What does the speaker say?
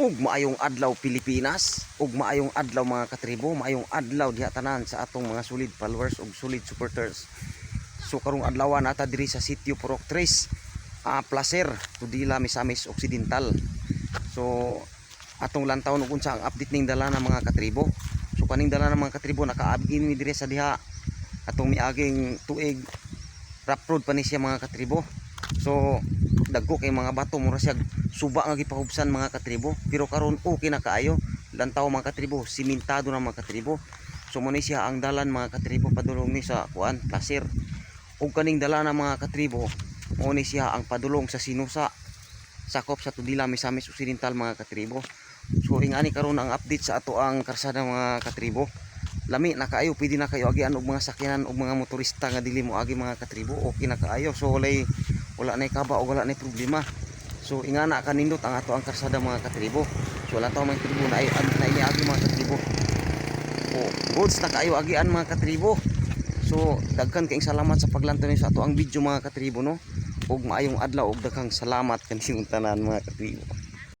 ug maayong adlaw Pilipinas ug maayong adlaw mga katribo maayong adlaw diha tanan sa atong mga solid followers ug solid supporters. So karong adlaw nata diri sa sitio Purok 3 ah placer Tudila Misamis Occidental. So atong lantaw ug unsa ang update ning dala ng mga katribo. So kaning dala ng mga katribo nakaabgin mi diri sa diha. Atong miaging tuig rough road pa ni siya mga katribo. So dagko kay mga bato mura siya. Suba nga gipahubsan mga katribo. Pero karon okay na kaayo. Lantaw mga katribo simentado na mga katribo. So mo siya ang dalan mga katribo padulong ni sa kuan placer. Ug kaning dala na mga katribo mo ni siya ang padulong sa sinusa. Sakop sa Tudila Misamis Occidental mga katribo. So ingani karon ang update sa ato ang karsada mga katribo. Lami na kaayo pwede na kayo agian og mga sakyanan og mga motorista nga dili mo agi mga katribo. Okay na kaayo. So walay wala na kaba o wala na problema. So ingana kanindot ang ato ang karsada mga katribo. So wala taw mga katribo na ay na iniagi mga katribo. O goods na kaayo agian mga katribo. So daghan kaayong salamat sa paglantaw sa ato ang video mga katribo no? Ug maayong adlaw ug daghang salamat kaning tanan mga katribo